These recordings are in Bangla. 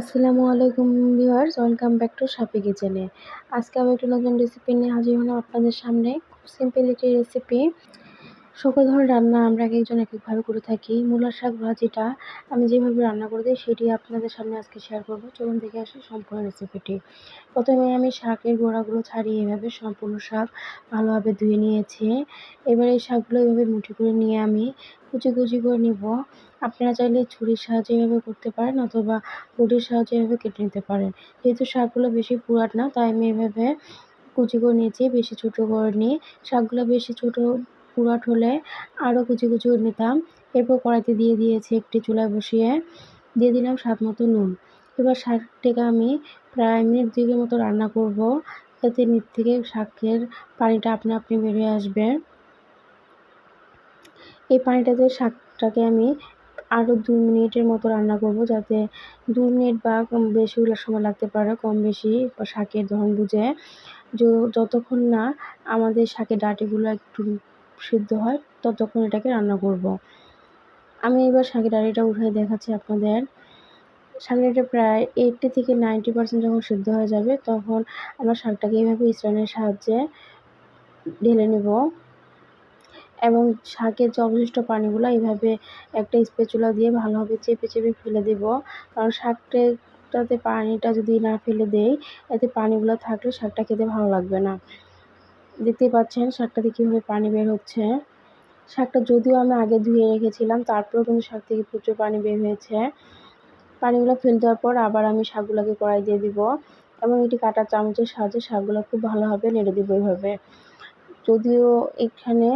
আসসালামু আলাইকুম viewers, welcome back to Sapi কিচেনে। আজকে আমি একটু নতুন রেসিপি নিয়ে হাজির হলাম আপনাদের সামনে। খুব সিম্পল একটি রেসিপি সকল ধরনের রান্না আমরা এক একজন এক একভাবে করে থাকি। মূলার শাক ভাজিটা আমি যেভাবে রান্না করে দিই সেটি আপনাদের সামনে আজকে শেয়ার করব। চলুন দেখে আসি সম্পূর্ণ রেসিপিটি প্রথমে আমি শাকের গোড়াগুলো ছাড়িয়ে এভাবে সম্পূর্ণ শাক ভালোভাবে ধুয়ে নিয়েছি। এবার এই শাকগুলো এভাবে মুঠি করে নিয়ে আমি কুচি কুচি করে নিব। আপনারা চাইলে ছুরির সাহায্যে এভাবে করতে পারেন অথবা বটির সাহায্যে এভাবে কেটে নিতে পারেন। যেহেতু শাকগুলো বেশি পুরাট না, তাই আমি এভাবে কুচি করে নিয়েছি, বেশি ছোটো করে নিই শাকগুলো বেশি ছোটো পুরাট হলে আরও কুচি কুচি নিতাম। এরপর কড়াইতে দিয়ে দিয়েছি একটি চুলায় বসিয়ে দিয়ে দিলাম স্বাদ মতো নুন। এবার শাকটাকে আমি প্রায় মিনিট দুয়েকের মতো রান্না করব। এতে নিচ থেকে শাকের পানিটা আপনা আপনি বেরিয়ে আসবে। এই পানিটাতে শাকটাকে আমি আরও দুই মিনিটের মতো রান্না করব যাতে দু মিনিট বা কম বেশি সময় লাগতে পারে, কম বেশি শাকের ধরন বুঝে। যতক্ষণ না আমাদের শাকের ডাঁটিগুলো একটু সিদ্ধ হয়, ততক্ষণ এটাকে রান্না করব। আমি এবার শাকের ডাঁটিটা উঠে দেখাচ্ছি আপনাদের। শাকের ডাঁটি প্রায় এইটটি থেকে নাইনটি পার্সেন্ট যখন সিদ্ধ হয়ে যাবে, তখন আমরা শাকটাকে এইভাবে স্ট্যান্ডের সাহায্যে ঢেলে নেব। এবং শাকের যে অবশিষ্ট পানিগুলো এইভাবে একটা স্পেচুলা দিয়ে ভালোভাবে চেপে চেপে ফেলে দেব। কারণ শাকটাতে পানিটা যদি না ফেলে দেই, এতে পানিগুলো থাকলে শাকটা খেতে ভালো লাগবে না। দেখতেই পাচ্ছেন শাকটাতে কীভাবে পানি বের হচ্ছে। শাকটা যদিও আমি আগে ধুয়ে রেখেছিলাম, তারপরেও কিন্তু শাক থেকে প্রচুর পানি বের হয়েছে। পানিগুলো ফেলে দেওয়ার পর আবার আমি শাকগুলোকে কড়াই দিয়ে দিব এবং এটি কাটা চামচের সাহায্যে শাকগুলো খুব ভালোভাবে নেড়ে দিব এইভাবে। যদিও এখানে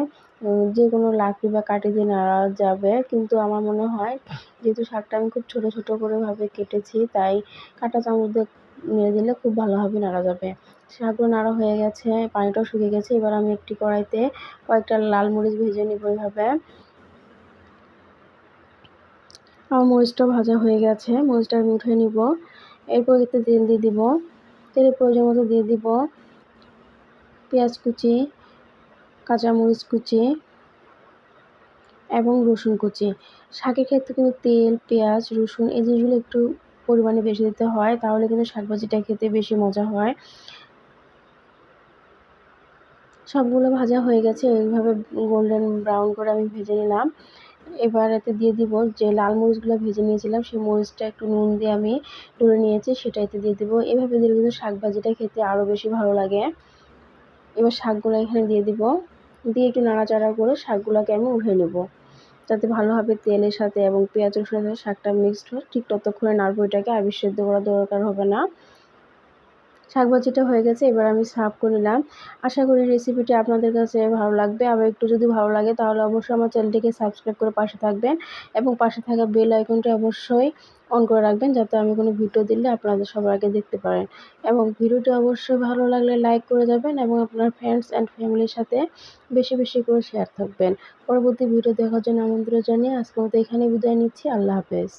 যে কোনো লাকড়ি বা কাঠি দিয়ে নাড়া যাবে, কিন্তু আমার মনে হয় যেহেতু শাকটা আমি খুব ছোটো ছোটো করে ভাবে কেটেছি, তাই কাঁটা চামচ দিয়ে নেড়ে দিলে খুব ভালোভাবে নাড়া যাবে। শাকগুলো নাড়া হয়ে গেছে, পানিটাও শুকিয়ে গেছে। এবার আমি একটি কড়াইতে কয়েকটা লাল মরিচ ভেজে নিব এইভাবে আমার মরিচটা ভাজা হয়ে গেছে, মরিচটা আমি উঠে নিব। এরপর এতে তেল দিয়ে দিব। তেলের প্রয়োজন মতো দিয়ে দিব। পেঁয়াজ কুচি কাঁচামরিচ কুচি এবং রসুন কুচি। শাকের ক্ষেত্রে কিন্তু তেল, পেঁয়াজ, রসুন এই জিনিসগুলো একটু পরিমাণে বেশি দিতে হয়, তাহলে কিন্তু শাকভাজিটা খেতে বেশি মজা হয়। সবগুলো ভাজা হয়ে গেছে, এইভাবে গোল্ডেন ব্রাউন করে আমি ভেজে নিলাম। এবার এতে দিয়ে দিব যে লাল মরিচগুলো ভেজে নিয়েছিলাম, সেই মরিচটা একটু নুন দিয়ে আমি তুলে নিয়েছি, সেটা এতে দিয়ে দিব। এভাবে দিলে কিন্তু শাক ভাজিটা খেতে আরও বেশি ভালো লাগে। এবার শাকগুলো এখানে দিয়ে দিব। দিয়ে একটু নাড়াচাড়া করে শাকগুলোকে আমি উঠে নেব। যাতে ভালোভাবে তেলের সাথে এবং পেঁয়াজ রসুনের সাথে শাকটা মিক্সড হয়, ঠিক ততক্ষণে নাড়বো এটাকে আর সেদ্ধ করা দরকার হবে না। শাক ভাজিটা হয়ে গেছে, এবার আমি সার্ভ করে নিলাম। আশা করি রেসিপিটি আপনাদের কাছে ভালো লাগবে। আবার একটু যদি ভালো লাগে তাহলে অবশ্যই আমার চ্যানেলটিকে সাবস্ক্রাইব করে পাশে থাকবেন এবং পাশে থাকা বেল আইকনটি অবশ্যই অন করে রাখবেন যাতে আমি কোনো ভিডিও দিলে আপনাদের সবার আগে দেখতে পারেন। এবং ভিডিওটি অবশ্যই ভালো লাগলে লাইক করে যাবেন এবং আপনার ফ্রেন্ডস অ্যান্ড ফ্যামিলির সাথে বেশি বেশি করে শেয়ার থাকবেন। পরবর্তী ভিডিও দেখার জন্য আমন্ত্রণ জানিয়ে আজকে মতো এখানে বিদায় নিচ্ছি। আল্লাহ হাফেজ।